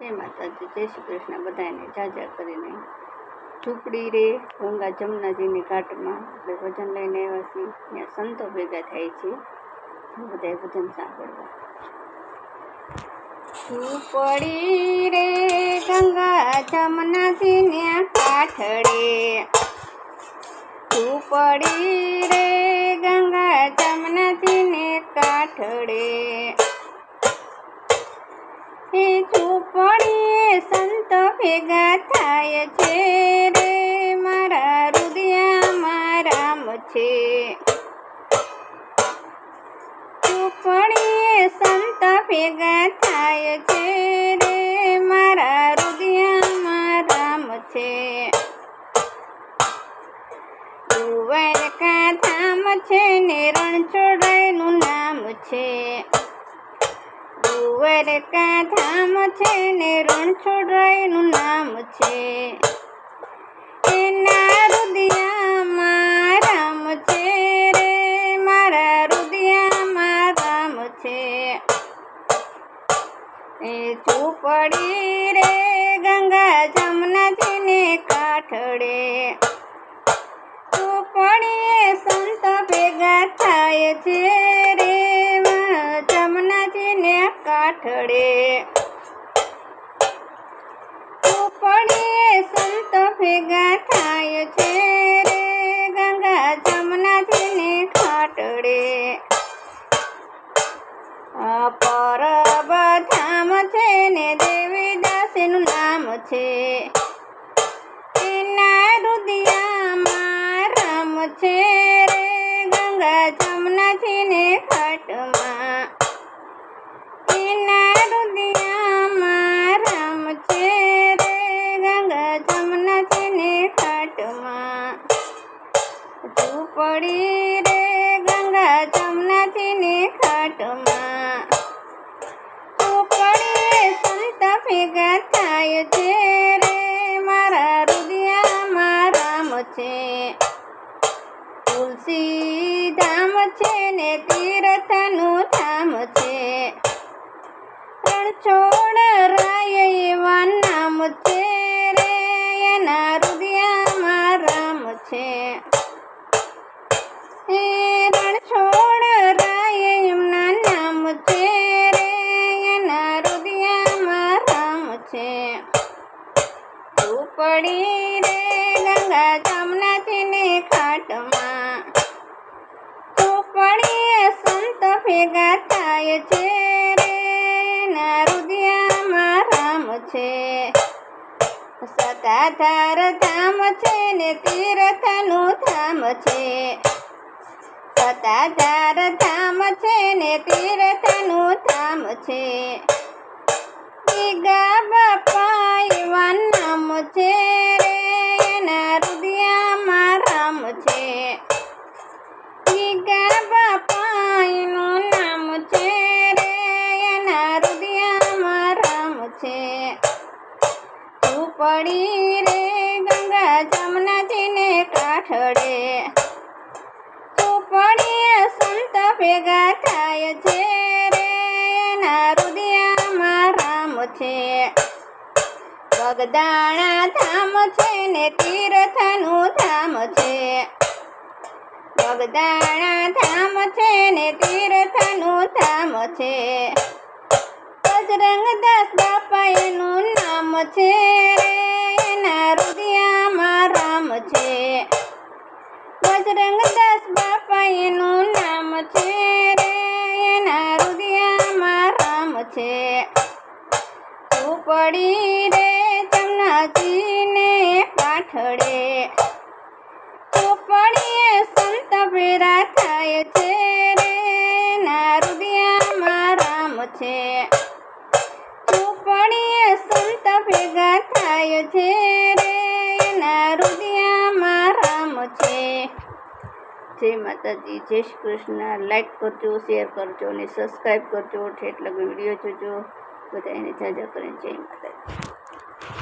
જય માતાજી, જય શ્રી કૃષ્ણ. બધાને જાજા કરીને ઝૂંપડી રે, ગંગા જમનાજીની ઘાટમાં આપણે ભજન લઈને આવ્યા છીએ. ત્યાં સંતો ભેગા થાય છે. બધાએ ભજન સાંભળવા. ઝૂંપડી રે, ગંગા જમનાજીને કાઠડે ઝૂંપડી રે, ગંગા જમનાજીને કાઠડે છે. ઝૂંપડીએ સંત ભેગા થાય છે રે. મારા હૃદયમાં રામ છે. દ્વારકા ધામ છે ને રણછોડાયનું નામ છે. દ્વારકા ધામ છે ને રણછોડાયનું નામ છે. એ ચૂપડી રે, ગંગા જમનાજીને કાઠડે. ચોપડીએ સંત ભેગા થાય છે રે જમનાજીને કાઠડે. ઝૂંપડીએ સંત ભેગા થાય છે રે, ગંગા જમનાજીને કાઠડે. છે. એના રુદિયામાં રમ છે રે. ગંગા જમનાજીને ઘાટમાં એના હૃદયમાં રામ છે રે. ગંગા જમનાજીને ઘાટમાં ઝૂંપડી છે. તુલસી ધામ છે ને તીર્થનું ધામ છે. રણછોડ રાય એવા નામ છે રે, એના હૃદયમાં રામ છે. ભેગા થાય છે રે. ના રુદિયામાં રામ છે. સતાધાર ધામ છે ને તીર્થનું ધામ છે. સતાધાર ધામ છે ને તીર્થનું ધામ છે. ગા બાપા એવા નામ છે. કાઠડે ચોપડીએ સંત ભેગા થાય છે રે, એના રુદિયામાં રામ છે. બગદાણા ધામ છે ને તીર્થનું ધામ છે. બગદાણા ધામ છે ને તીર્થનું ધામ છે. બજરંગદાસ બાપા એનું નામ છે રે. બજરંગદાસ બાપા એનું નામ છે. રે એના હૃદયમાં રામ છે. પડી રે જમનાજીને કાઠડે ઝૂંપડીએ સંત ભેરા થાય છે રે. એના હૃદયમાં રામ છે. ઝૂંપડીએ સંત ભેગા થાય છે રે. જય માતાજી, જય શ્રી કૃષ્ણ. લાઈક કરજો શેર કરજો અને સબસ્ક્રાઈબ કરજો. ઠેઠ લગી વીડિયો જોજો. બધા એને જાજા કરીને જય માતાજી.